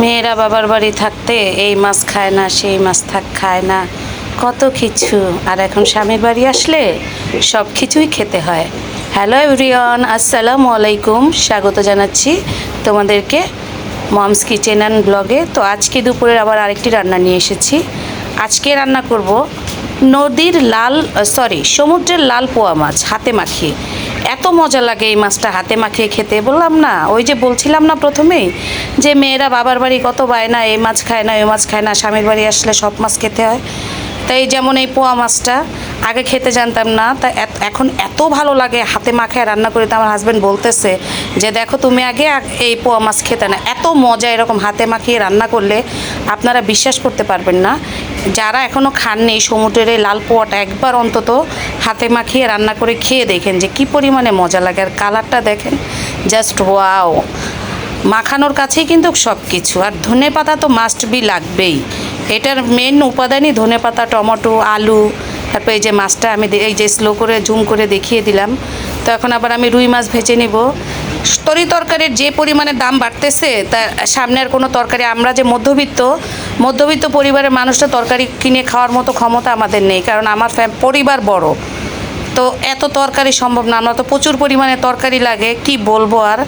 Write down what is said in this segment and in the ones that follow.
মেয়েরা বাবার বাড়ি থাকতে এই মাছ খায় না, সেই মাছ থাক, খায় না। কত কিছু। আর এখন স্বামীর বাড়ি আসলে সব কিছুই খেতে হয়। হ্যালো এভরিওয়ান আসসালামু আলাইকুম। স্বাগত জানাচ্ছি তোমাদেরকে মমস কিচেন অ্যান্ড ব্লগে। তো আজকে দুপুরের আবার আরেকটি রান্না নিয়ে এসেছি। আজকে রান্না করব নদীর লাল সরি সমুদ্রের লাল পোয়া মাছ, হাতে মাখিয়ে। এত মজা লাগে এই মাছটা হাতে মাখিয়ে খেতে। বললাম, না, ওই যে বলছিলাম না প্রথমেই যে মেয়েরা বাবার বাড়ি কত বায় না, এই মাছ খায় না, ওই মাছ খায় না, স্বামীর বাড়ি আসলে সব মাছ খেতে হয়। তাই যেমন এই পোয়া মাছটা, আগে খেতে জানতাম না, তা এখন এত ভালো লাগে হাতে মাখায় রান্না করে, তো আমার হাজব্যান্ড বলতেছে যে, দেখো তুমি আগে এই পোয়া মাছ খেতে না। এত মজা এরকম হাতে মাখিয়ে রান্না করলে আপনারা বিশ্বাস করতে পারবেন না। যারা এখনও খাননি সমুদ্রের লাল পোয়াটা, একবার অন্তত হাতে মাখিয়ে রান্না করে খেয়ে দেখেন যে কি পরিমাণে মজা লাগে। আর কালারটা দেখেন জাস্ট ওয়াও মাখানোর কাছেই কিন্তু সব কিছু আর ধনে পাতা তো মাস্ট বি লাগবেই। এটার মেন উপাদানই ধনে পাতা, টমেটো, আলু, তারপর এই যে মাছটা আমি এই যে স্লো করে জুম করে দেখিয়ে দিলাম। তো এখন আবার আমি রুই মাছ ভেজে নিব। তরি তরকারির যে পরিমাণে দাম বাড়তেছে তা সামনের কোনো তরকারি, আমরা যে মধ্যবিত্ত মধ্যবিত্ত পরিবারের মানুষটা তরকারি কিনে খাওয়ার মতো ক্ষমতা আমাদের নেই, কারণ আমার পরিবার বড়। তো এত তরকারি সম্ভব না আমরা তো প্রচুর পরিমাণে তরকারি লাগে, কি বলব আর?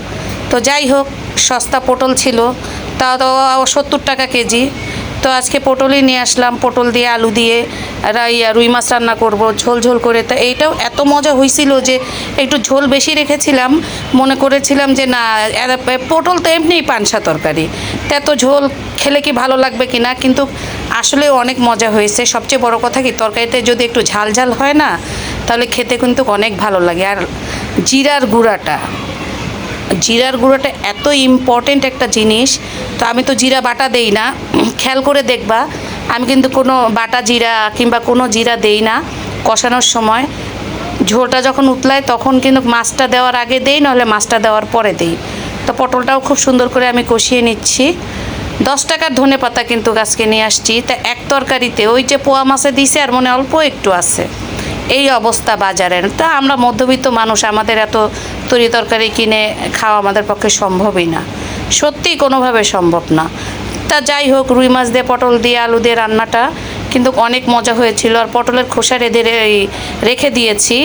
তো যাই হোক, সস্তা পটল ছিল, তা তো সত্তর টাকা কেজি। তো আজকে পটলই নিয়ে আসলাম, পটল দিয়ে আলু দিয়ে ইয়া রুই মাছ রান্না করব, ঝোল ঝোল করে। তা এইটাও এত মজা হয়েছিল যে একটু ঝোল বেশি রেখেছিলাম, মনে করেছিলাম যে না পটল তো এমনিই পানসা তরকারি। তা এত ঝোল খেলে কি ভালো লাগবে কি না? কিন্তু আসলে অনেক মজা হয়েছে। সবচেয়ে বড় কথা কি, তরকারিতে যদি একটু ঝাল ঝাল হয় না, তাহলে খেতে কিন্তু অনেক ভালো লাগে। আর জিরার গুঁড়াটা, জিরার গুঁড়োটা এত ইম্পর্টেন্ট একটা জিনিস। তো আমি তো জিরা বাটা দেই না। খেয়াল করে দেখবা। আমি কিন্তু কোনো বাটা জিরা কিংবা কোনো জিরা দেই না কষানোর সময়। ঝোলটা যখন উতলায় তখন কিন্তু মাছটা দেওয়ার আগে দেই, নাহলে মাছটা দেওয়ার পরে দেই। তো পটলটাও খুব সুন্দর করে আমি কষিয়ে নিচ্ছি। দশ টাকার ধনে পাতা কিন্তু গাছকে নিয়ে আসছি। তা এক তরকারিতে ওই যে পোয়া মাছে দিছে আর মনে অল্প একটু আছে। এই অবস্থা বাজারের। তা আমরা মধ্যবিত্ত মানুষ, আমাদের এত তরি তরকারি কিনে খাওয়া আমাদের পক্ষে সম্ভবই না। সত্যিই কোনোভাবে সম্ভব না। তা যাই হোক, রুই মাছ দিয়ে, পটল দিয়ে, আলু দিয়ে রান্নাটা কিন্তু অনেক মজা হয়েছিল। আর পটলের খোসা রেঁধে রেখে দিয়েছি।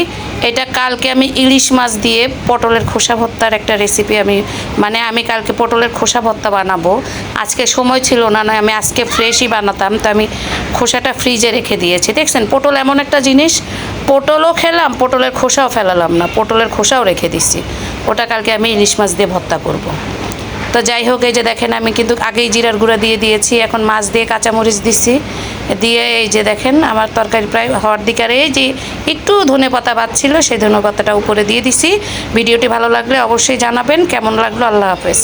এটা কালকে আমি ইলিশ মাছ দিয়ে পটলের খোসা ভর্তার একটা রেসিপি আমি মানে আমি কালকে পটলের খোসা ভর্তা বানাবো। আজকে সময় ছিল না নয় আমি আজকে ফ্রেশই বানাতাম, তো আমি খোসাটা ফ্রিজে রেখে দিয়েছি। দেখছেন, পটল এমন একটা জিনিস, পটলও খেলাম, পটলের খোসাও ফেলালাম না, পটলের খোসাও রেখে দিচ্ছি ওটা কালকে আমি ইলিশ মাছ দিয়ে ভর্তা করব। তো যাই হোক, এই যে দেখেন, আমি কিন্তু আগেই জিরার গুঁড়া দিয়ে দিয়েছি। এখন মাছ দিয়ে কাঁচামরিচ দিচ্ছি দিয়ে এই যে দেখেন, আমার তরকারি প্রায় হওয়ার দিকারে এই যে একটু ধনে পাতা বাচ্ছিল সেই ধনে পাতাটা উপরে দিয়ে দিছি। ভিডিওটি ভালো লাগলে অবশ্যই জানাবেন। কেমন লাগল? আল্লাহ হাফেজ।